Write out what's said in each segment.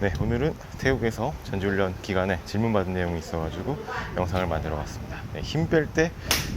네, 오늘은 태국에서 전지훈련 기간에 질문받은 내용이 있어가지고 영상을 만들어 봤습니다. 네, 힘뺄 때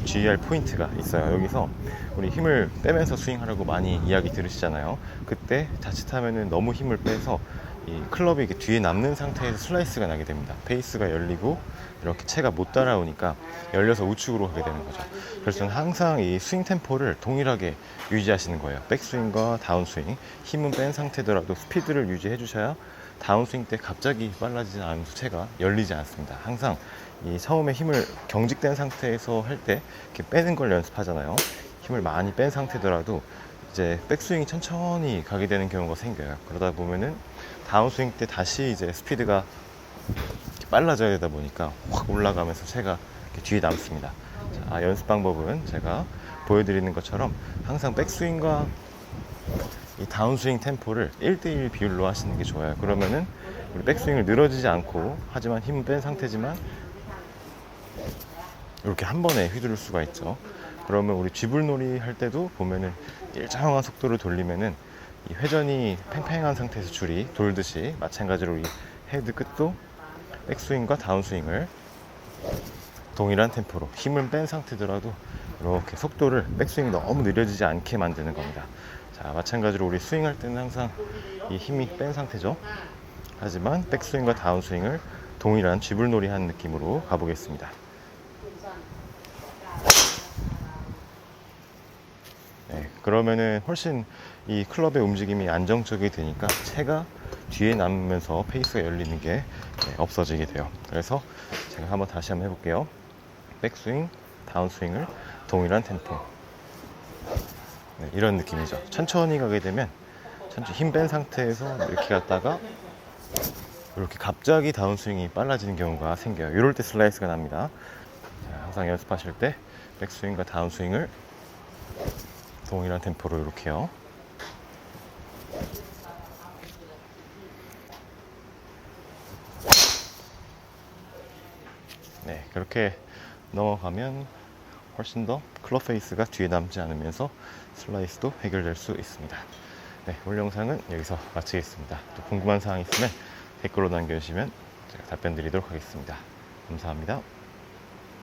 주의할 포인트가 있어요. 여기서 우리 힘을 빼면서 스윙하라고 많이 이야기 들으시잖아요. 그때 자칫하면은 너무 힘을 빼서 이 클럽이 이렇게 뒤에 남는 상태에서 슬라이스가 나게 됩니다. 페이스가 열리고 이렇게 채가 못 따라오니까 열려서 우측으로 가게 되는 거죠. 그래서 저는 항상 이 스윙 템포를 동일하게 유지하시는 거예요. 백스윙과 다운스윙. 힘은 뺀 상태더라도 스피드를 유지해 주셔야 다운스윙 때 갑자기 빨라지지 않으면서 채가 열리지 않습니다. 항상 이 처음에 힘을 경직된 상태에서 할 때 이렇게 빼는 걸 연습하잖아요. 힘을 많이 뺀 상태더라도 이제 백스윙이 천천히 가게 되는 경우가 생겨요. 그러다 보면은 다운스윙 때 다시 이제 스피드가 빨라져야 되다 보니까 확 올라가면서 이렇게 뒤에 남습니다. 자, 연습 방법은 제가 보여드리는 것처럼 항상 백스윙과 이 다운스윙 템포를 1대1 비율로 하시는 게 좋아요. 그러면은 우리 백스윙을 늘어지지 않고 하지만 힘은 뺀 상태지만 이렇게 한 번에 휘두를 수가 있죠. 그러면 우리 쥐불놀이 할 때도 보면은 일정한 속도를 돌리면은 이 회전이 팽팽한 상태에서 줄이 돌듯이 마찬가지로 이 헤드 끝도 백스윙과 다운스윙을 동일한 템포로 힘을 뺀 상태더라도 이렇게 속도를 백스윙이 너무 느려지지 않게 만드는 겁니다. 자, 마찬가지로 우리 스윙할 때는 항상 이 힘이 뺀 상태죠. 하지만 백스윙과 다운스윙을 동일한 쥐불놀이 하는 느낌으로 가보겠습니다. 네, 그러면은 훨씬 이 클럽의 움직임이 안정적이 되니까 채가 뒤에 남으면서 페이스가 열리는 게 네, 없어지게 돼요. 그래서 제가 한번 다시 한번 해볼게요. 백스윙, 다운스윙을 동일한 템포. 네, 이런 느낌이죠. 천천히 가게 되면 천천히 힘 뺀 상태에서 이렇게 갔다가 이렇게 갑자기 다운스윙이 빨라지는 경우가 생겨요. 이럴 때 슬라이스가 납니다. 자, 항상 연습하실 때 백스윙과 다운스윙을 동일한 템포로 이렇게요. 네, 그렇게 넘어가면 훨씬 더 클럽 페이스가 뒤에 남지 않으면서 슬라이스도 해결될 수 있습니다. 네, 오늘 영상은 여기서 마치겠습니다. 또 궁금한 사항 있으면 댓글로 남겨주시면 제가 답변 드리도록 하겠습니다. 감사합니다.